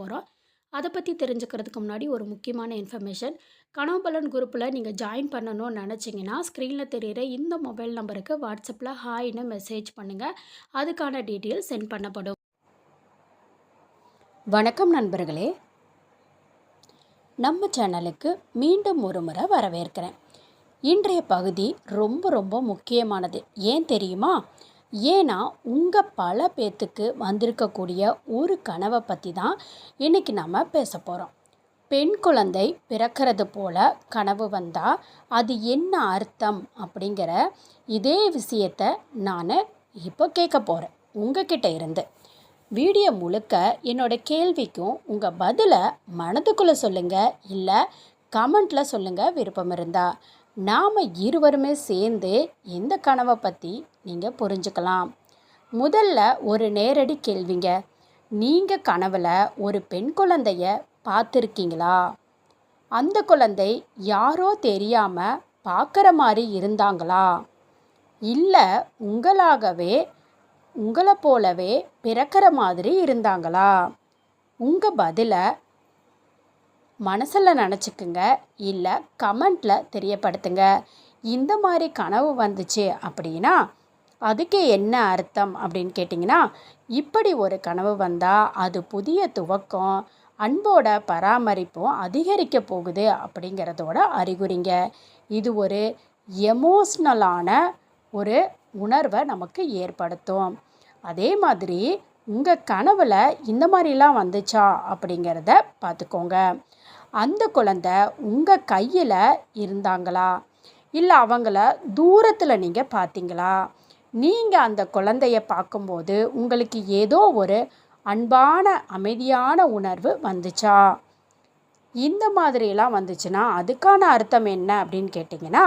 போகிறோம் அதை பற்றி தெரிஞ்சுக்கிறதுக்கு முன்னாடி ஒரு முக்கியமான இன்ஃபர்மேஷன் கனவுபலன் குரூப்பில் நீங்கள் ஜாயின் பண்ணணும்னு நினச்சிங்கன்னா ஸ்க்ரீனில் தெரிகிற இந்த மொபைல் நம்பருக்கு வாட்ஸ்அப்பில் ஹாய்னு மெசேஜ் பண்ணுங்கள் அதுக்கான டீட்டெயில் சென்ட் பண்ணப்படும். வணக்கம் நண்பர்களே. நம்ம சேனலுக்கு மீண்டும் ஒரு முறை வரவேற்கிறேன். இன்றைய பகுதி ரொம்ப ரொம்ப முக்கியமானது. ஏன் தெரியுமா? ஏன்னா உங்கள் பல பேர்த்துக்கு வந்திருக்கக்கூடிய ஒரு கனவை பற்றி தான் இன்றைக்கி நம்ம பேச போகிறோம் பெண் குழந்தை பிறக்கிறது போல கனவு வந்தால் அது என்ன அர்த்தம் அப்படிங்கிற இதே விஷயத்தை நான் இப்போ கேட்க போகிறேன் உங்ககிட்ட இருந்து. வீடியோ முழுக்க என்னோடய கேள்விக்கும் உங்கள் பதிலை மனதுக்குள்ளே சொல்லுங்கள் இல்லை கமெண்ட்டில் சொல்லுங்கள் விருப்பம் இருந்தால் நாம் இருவருமே சேர்ந்து இந்த கனவை பற்றி நீங்கள் புரிஞ்சுக்கலாம். முதல்ல ஒரு நேரடி கேள்விங்க. நீங்கள் கனவில் ஒரு பெண் குழந்தைய பார்த்துருக்கீங்களா? அந்த குழந்தை யாரோ தெரியாமல் பார்க்குற மாதிரி இருந்தாங்களா? இல்லை உங்களாகவே உங்களை போலவே பிறக்கிற மாதிரி இருந்தாங்களா? உங்கள் பதிலை மனசில் நினச்சிக்குங்க. இல்லை கமெண்ட்டில் தெரியப்படுத்துங்க. இந்த மாதிரி கனவு வந்துச்சு அப்படின்னா அதுக்கு என்ன அர்த்தம் அப்படின்னு கேட்டிங்கன்னா இப்படி ஒரு கனவு வந்தால் அது புதிய துவக்கம் அன்போட பராமரிப்பும் அதிகரிக்க போகுது அப்படிங்கிறதோட அறிகுறிங்க. இது ஒரு எமோஷ்னலான ஒரு உணர்வை நமக்கு ஏற்படுத்தும். அதே மாதிரி உங்கள் கனவில் இந்த மாதிரிலாம் வந்துச்சா அப்படிங்கிறத பார்த்துக்கோங்க. அந்த குழந்த உங்கள் கையில் இருந்தாங்களா? இல்லை அவங்கள தூரத்தில் நீங்கள் பார்த்தீங்களா நீங்கள் அந்த குழந்தைய பார்க்கும்போது உங்களுக்கு ஏதோ ஒரு அன்பான அமைதியான உணர்வு வந்துச்சா? இந்த மாதிரியெல்லாம் வந்துச்சுன்னா அதுக்கான அர்த்தம் என்ன அப்படின்னு கேட்டிங்கன்னா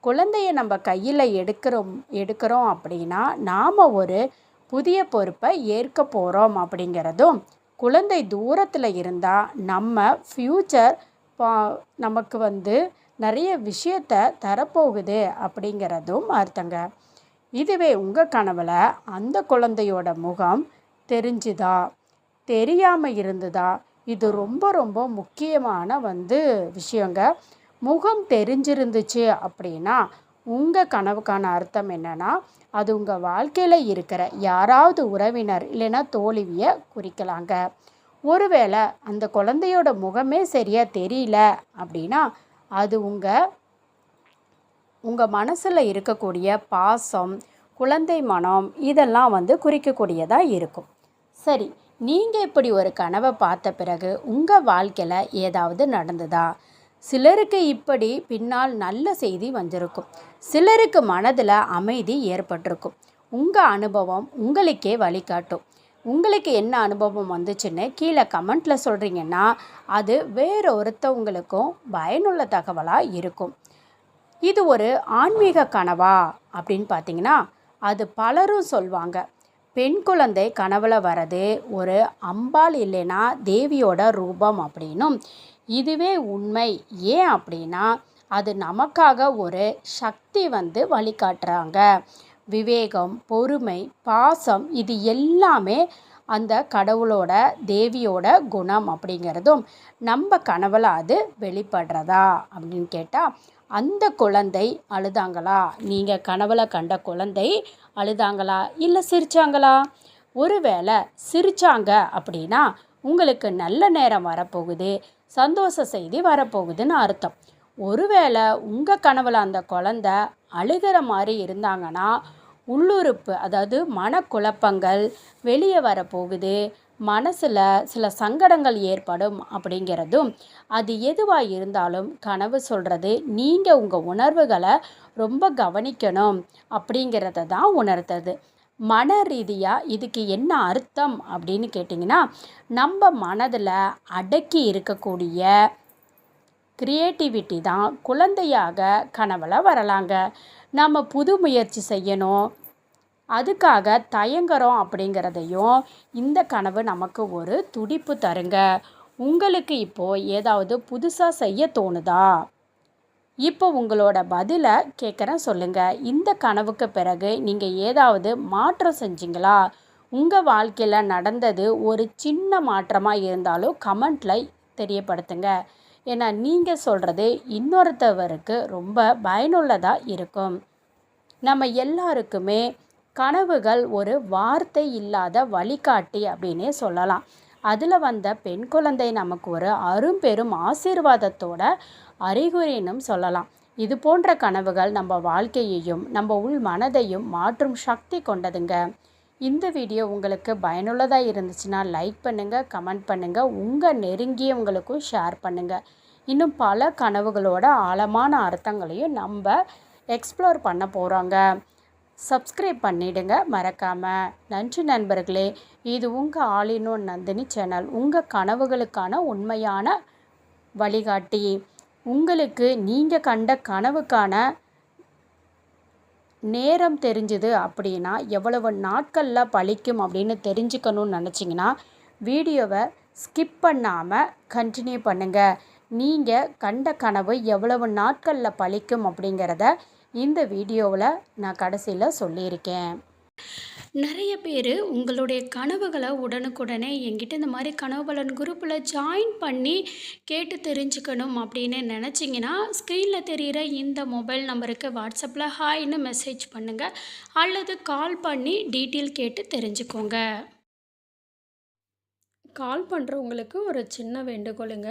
குழந்தைய நம்ம கையில் எடுக்கிறோம் எடுக்கிறோம் அப்படின்னா நாம் ஒரு புதிய பொறுப்பை ஏற்க போகிறோம் அப்படிங்கிறதும் குழந்தை தூரத்தில் இருந்தால் நம்ம ஃப்யூச்சர் பா நமக்கு வந்து நிறைய விஷயத்த தரப்போகுது அப்படிங்கிறதும் அர்த்தங்க. இதுவே உங்கள் கனவில் அந்த குழந்தையோட முகம் தெரிஞ்சுதா? தெரியாமல் இருந்ததா? இது ரொம்ப ரொம்ப முக்கியமான வந்து விஷயங்க. முகம் தெரிஞ்சிருந்துச்சு அப்படின்னா உங்கள் கனவுக்கான அர்த்தம் என்னென்னா அது உங்கள் வாழ்க்கையில் இருக்கிற யாராவது உறவினர் இல்லைன்னா தோல்வியை குறிக்கலாங்க. ஒருவேளை அந்த குழந்தையோட முகமே சரியாக தெரியல அப்படின்னா அது உங்கள் உங்கள் மனசில் இருக்கக்கூடிய பாசம் குழந்தை மனம் இதெல்லாம் வந்து குறிக்கக்கூடியதாக இருக்கும். சரி நீங்கள் இப்படி ஒரு கனவை பார்த்த பிறகு உங்கள் வாழ்க்கையில் ஏதாவது நடந்ததா? சிலருக்கு இப்படி பின்னால் நல்ல செய்தி வந்திருக்கும். சிலருக்கு மனதில் அமைதி ஏற்பட்டிருக்கும். உங்கள் அனுபவம் உங்களுக்கே வழிகாட்டும். உங்களுக்கு என்ன அனுபவம் வந்துச்சுன்னு கீழே கமெண்ட்டில் சொல்கிறீங்கன்னா அது வேறு ஒருத்தவங்களுக்கும் பயனுள்ள தகவலாக இருக்கும். இது ஒரு ஆன்மீக கனவா? அப்படின்னு பார்த்தீங்கன்னா அது பலரும் சொல்வாங்க. பெண் குழந்தை கனவுல வரது ஒரு அம்பாள் இல்லைன்னா தேவியோட ரூபம் அப்படின்னும் இதுவே உண்மை. ஏன் அப்படின்னா அது நமக்காக ஒரு சக்தி வந்து வழிகாட்டுறாங்க. விவேகம் பொறுமை பாசம் இது எல்லாமே அந்த கடவுளோட தேவியோட குணம் அப்படிங்கிறதும் நம்ம கனவில் அது வெளிப்படுறதா அப்படின்னு கேட்டால் அந்த குழந்தை அழுதாங்களா? நீங்கள் கனவில் கண்ட குழந்தை அழுதாங்களா? இல்லை சிரிச்சாங்களா? ஒருவேளை சிரிச்சாங்க அப்படின்னா உங்களுக்கு நல்ல நேரம் வரப்போகுது சந்தோஷ செய்தி வரப்போகுதுன்னு அர்த்தம். ஒருவேளை உங்கள் கனவில் அந்த குழந்த அழுகிற மாதிரி இருந்தாங்கன்னா உள்ளுறுப்பு அதாவது மனக்குழப்பங்கள் வெளியே வரப்போகுது மனசில் சில சங்கடங்கள் ஏற்படும் அப்படிங்கிறதும் அது எதுவாக இருந்தாலும் கனவு சொல்கிறது நீங்கள் உங்கள் உணர்வுகளை ரொம்ப கவனிக்கணும் அப்படிங்கிறத தான் உணர்த்தது. மன ரீதியாக இதுக்கு என்ன அர்த்தம் அப்படின்னு கேட்டிங்கன்னா நம்ம மனதில் அடக்கி இருக்கக்கூடிய க்ரியேட்டிவிட்டி தான் குழந்தையாக கனவில் வரலாங்க. நம்ம புது முயற்சி செய்யணும் அதுக்காக தயங்குறோம் அப்படிங்கிறதையும் இந்த கனவு நமக்கு ஒரு துடிப்பு தருங்க. உங்களுக்கு இப்போது ஏதாவது புதுசாக செய்ய தோணுதா? இப்போ உங்களோட பதிலை கேட்குறேன் சொல்லுங்கள் இந்த கனவுக்கு பிறகு நீங்கள் ஏதாவது மாற்றம் செஞ்சீங்களா? உங்கள் வாழ்க்கையில் நடந்தது ஒரு சின்ன மாற்றமாக இருந்தாலும் கமெண்ட்டில் தெரியப்படுத்துங்க. ஏன்னா நீங்கள் சொல்கிறது இன்னொருத்தவருக்கு ரொம்ப பயனுள்ளதாக இருக்கும். நம்ம எல்லாருக்குமே கனவுகள் ஒரு வார்த்தை இல்லாத வழிகாட்டி அப்படின்னே சொல்லலாம். அதில் வந்த பெண் குழந்தை நமக்கு ஒரு அரும்பெரும் ஆசீர்வாதத்தோட அறிகுறினும் சொல்லலாம். இது போன்ற கனவுகள் நம்ம வாழ்க்கையையும் நம்ம உள் மனதையும் மாற்றும் சக்தி கொண்டதுங்க. இந்த வீடியோ உங்களுக்கு பயனுள்ளதாக இருந்துச்சுன்னா லைக் பண்ணுங்கள் கமெண்ட் பண்ணுங்கள் உங்கள் நெருங்கியவங்களுக்கும் ஷேர் பண்ணுங்கள் இன்னும் பல கனவுகளோட ஆழமான அர்த்தங்களையும் நம்ம எக்ஸ்ப்ளோர் பண்ண போகிறோங்க சப்ஸ்கிரைப் பண்ணிடுங்க. மறக்காமல் நன்றி நண்பர்களே. இது உங்கள் ஆளினோ நந்தினி சேனல். உங்கள் கனவுகளுக்கான உண்மையான வழிகாட்டி. உங்களுக்கு நீங்கள் கண்ட கனவுக்கான நேரம் தெரிஞ்சுது அப்படின்னா எவ்வளவு நாட்களில் பழிக்கும் அப்படின்னு தெரிஞ்சுக்கணும்னு நினச்சிங்கன்னா வீடியோவை ஸ்கிப் பண்ணாமல் கண்டினியூ பண்ணுங்கள் நீங்கள் கண்ட கனவு எவ்வளவு நாட்களில் பழிக்கும் அப்படிங்கிறத இந்த வீடியோவில் நான் கடைசியில் சொல்லியிருக்கேன். நிறைய பேர் உங்களுடைய கனவுகளை உடனுக்குடனே என்கிட்ட இந்த மாதிரி கனவு பலன் குரூப்பில் ஜாயின் பண்ணி கேட்டு தெரிஞ்சுக்கணும் அப்படின்னு நினச்சிங்கன்னா ஸ்க்ரீனில் தெரிகிற இந்த மொபைல் நம்பருக்கு வாட்ஸ்அப்பில் ஹாய்னு மெசேஜ் பண்ணுங்கள் அல்லது கால் பண்ணி டீட்டெயில் கேட்டு தெரிஞ்சுக்கோங்க. கால் பண்ணுறவங்களுக்கு ஒரு சின்ன வேண்டுகோளுங்க.